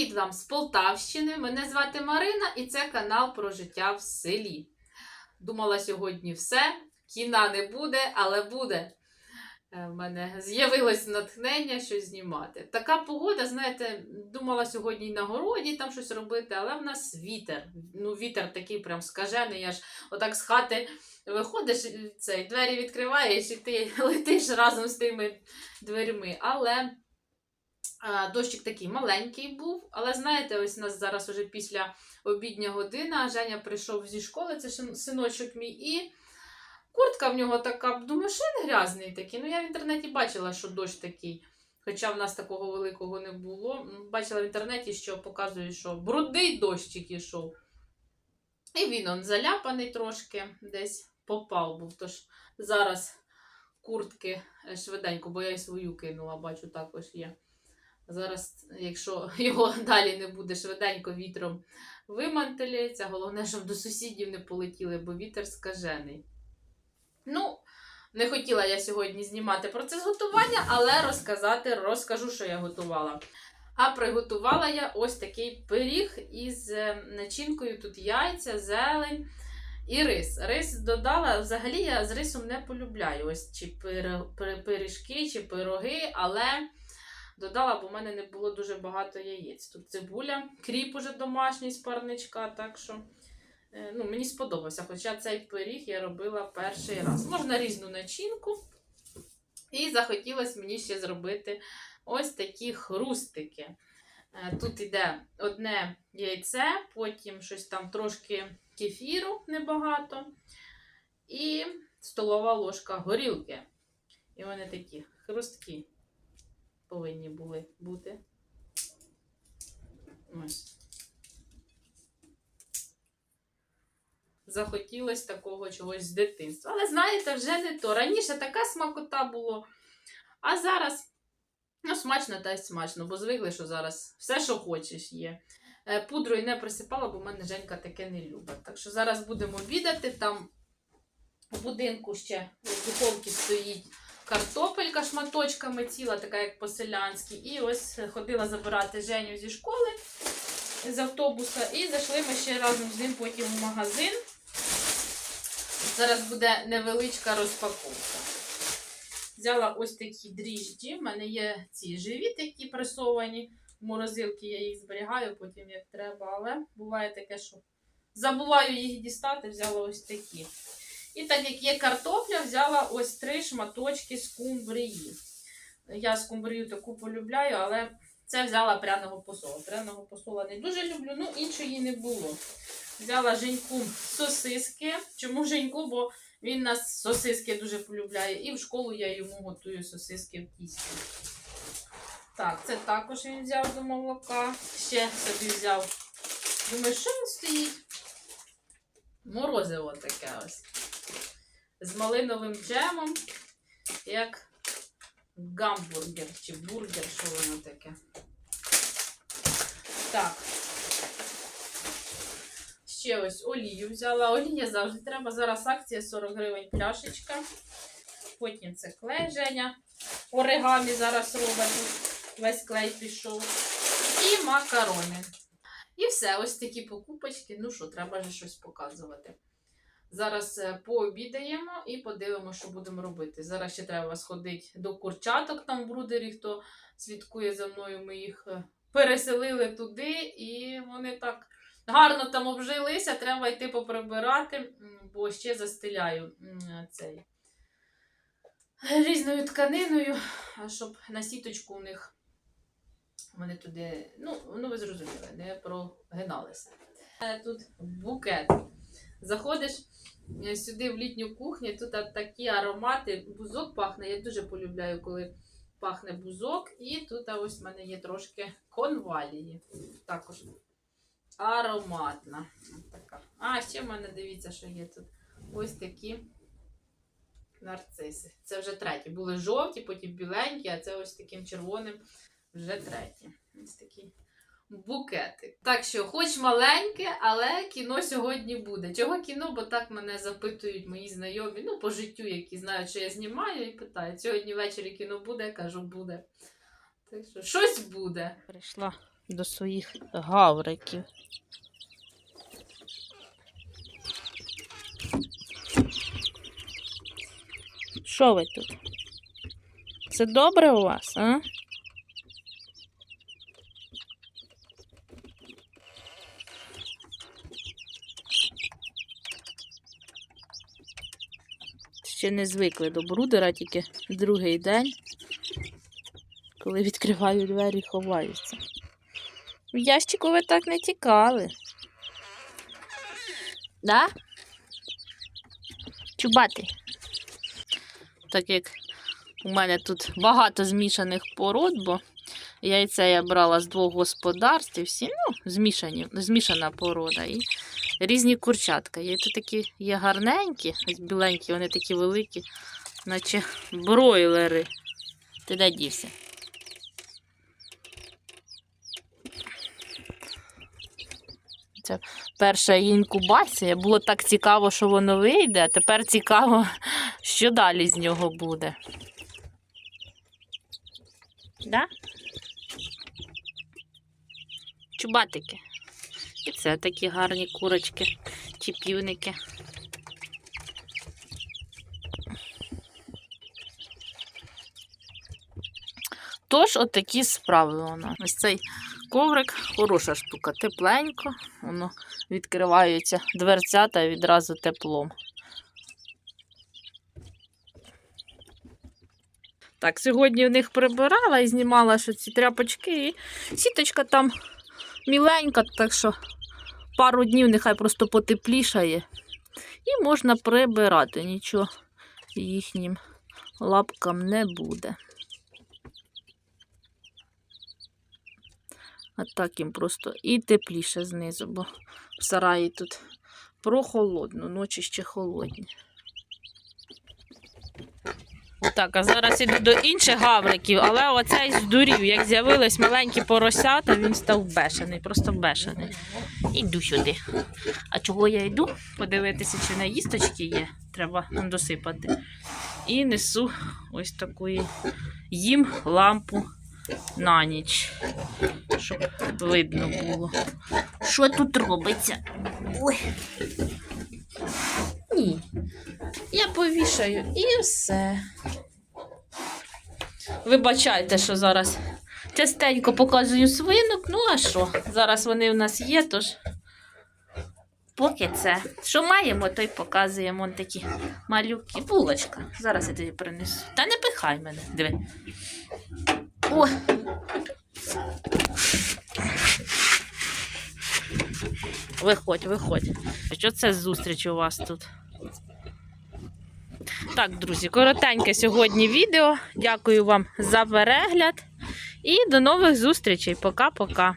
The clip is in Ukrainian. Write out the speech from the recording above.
Привіт вам з Полтавщини. Мене звати Марина і це канал про життя в селі. Думала сьогодні все. Кіна не буде, але буде. Е, В мене з'явилось натхнення щось знімати. Така погода, знаєте, думала сьогодні й на городі там щось робити, але в нас вітер. Ну, вітер такий прям скажений. Я ж отак з хати виходиш, цей, двері відкриваєш, і ти летиш разом з тими дверьми. Але Дощик такий маленький був, але знаєте, ось у нас зараз уже після обідня година. Женя прийшов зі школи, це синочок мій, і куртка в нього така, думаю, що він грязний такий. Ну, я в інтернеті бачила, що дощ такий. Хоча в нас такого великого не було. Бачила в інтернеті, що показує, що брудний дощик ішов. І він он заляпаний трошки, десь попав був. Тож зараз куртки е, швиденько, бо я й свою кинула, бачу, також є. Зараз, якщо його далі не буде швиденько вітром вимантелюється, головне, щоб до сусідів не полетіли, бо вітер скажений. Ну, не хотіла я сьогодні знімати процес готування, але розказати розкажу, що я готувала. А приготувала я ось такий пиріг із е, начинкою тут яйця, зелень і рис. Рис додала, взагалі я з рисом не полюбляю ось чи пир- пир- пиріжки, чи пироги, але додала, бо в мене не було дуже багато яєць. Тут цибуля, кріп уже домашній з парничка, так що е, ну, мені сподобався. Хоча цей пиріг я робила перший раз. Можна різну начинку. І захотілося мені ще зробити ось такі хрустики. Е, Тут йде одне яйце, потім щось там трошки кефіру небагато, і столова ложка горілки. І вони такі хрусткі повинні були бути. Ось. Захотілося такого чогось з дитинства. Але знаєте, вже не то. Раніше така смакота було. А зараз, ну, смачно та й смачно, бо звикли, що зараз все, що хочеш, є. Е, Пудрою не присипала, бо в мене Женька таке не любить. Так що зараз будемо обідати. Там у будинку ще в духовці стоїть картопелька шматочками ціла, така як по-селянськи. І ось ходила забирати Женю зі школи з автобуса. І зайшли ми ще разом з ним потім в магазин. Зараз буде невеличка розпаковка. Взяла ось такі дріжджі. У мене є ці живі такі пресовані. В морозилці я їх зберігаю потім як треба. Але буває таке, що забуваю їх дістати, взяла ось такі. І так як є картопля, взяла ось три шматочки скумбрії. Я скумбрію таку полюбляю, але це взяла пряного посола. Пряного посола не дуже люблю, ну іншої не було. Взяла Женьку сосиски. Чому Женьку? Бо він нас сосиски дуже полюбляє. І в школу я йому готую сосиски в тісті. Так, це також він взяв до молока. Ще собі взяв. Думаю, що він стоїть? Морозиво таке ось. З малиновим джемом, як гамбургер чи бургер, що воно таке. Так. Ще ось олію взяла. Олія завжди треба. Зараз акція 40 гривень пляшечка. Потім це клей Женя. Оригамі зараз робить. Весь клей пішов. І макарони. І все, ось такі покупочки. Ну що, треба же щось показувати. Зараз е, пообідаємо і подивимося, що будемо робити. Зараз ще треба сходити до курчаток там в брудері, хто слідкує за мною. Ми їх е, переселили туди, і вони так гарно там обжилися. Треба йти поприбирати, бо ще застеляю цей різною тканиною, щоб на сіточку у них вони туди, ну, ну ви зрозуміли, не прогиналися. Е, Тут букет. Заходиш е, сюди в літню кухню, тут такі аромати, бузок пахне. Я дуже полюбляю, коли пахне бузок. І тут ось в мене є трошки конвалії. Також ароматна. Така. А, ще в мене дивіться, що є тут. Ось такі нарциси. Це вже треті. Були жовті, потім біленькі, а це ось таким червоним вже треті. Ось такий букетик. Так що, хоч маленьке, але кіно сьогодні буде. Чого кіно? Бо так мене запитують мої знайомі, ну, по життю, які знають, що я знімаю, і питають, сьогодні ввечері кіно буде, я кажу, буде. Так що щось буде. Прийшла до своїх гавриків. Що ви тут? Це добре у вас, а? Ще не звикли до брудера, тільки другий день, коли відкриваю двері, ховаються. В ящику ви так не тікали. Да? Чубати. Так як у мене тут багато змішаних пород, бо яйця я брала з двох господарств, і всі, ну, змішані, змішана порода. І різні курчатка. Є тут такі є гарненькі, ось біленькі, вони такі великі, наче бройлери. Ти де дівся? Це перша інкубація. Було так цікаво, що воно вийде, а тепер цікаво, що далі з нього буде. Да? Чубатики. Це такі гарні курочки чи півники. Тож, отакі справи воно. Ось цей коврик, хороша штука, тепленько, воно відкриваються дверцята відразу теплом. Так, сьогодні в них прибирала і знімала ці тряпочки, і сіточка там міленька, так що пару днів нехай просто потеплішає. І можна прибирати, нічого їхнім лапкам не буде. А так їм просто і тепліше знизу, бо в сараї тут прохолодно, ночі ще холодні. Так, а зараз іду до інших гавриків, але оцей здурів, як з'явились маленькі поросята, він став бешений, просто бешений. Іду сюди. А чого я йду? Подивитися, чи на їсточки є. Треба досипати. І несу ось таку їм лампу на ніч, щоб видно було. Що тут робиться? Ой. Ні. Я повішаю і все. Вибачайте, що зараз частенько показую свинок. Ну, а що? Зараз вони в нас є, тож поки це. Що маємо, то й показуємо Вон такі малюки. Булочка. Зараз я тобі принесу. Та не пихай мене. Диви. О! Виходь, виходь. Що це зустріч у вас тут? Так, друзі, коротеньке сьогодні відео. Дякую вам за перегляд. І до нових зустрічей. Пока-пока.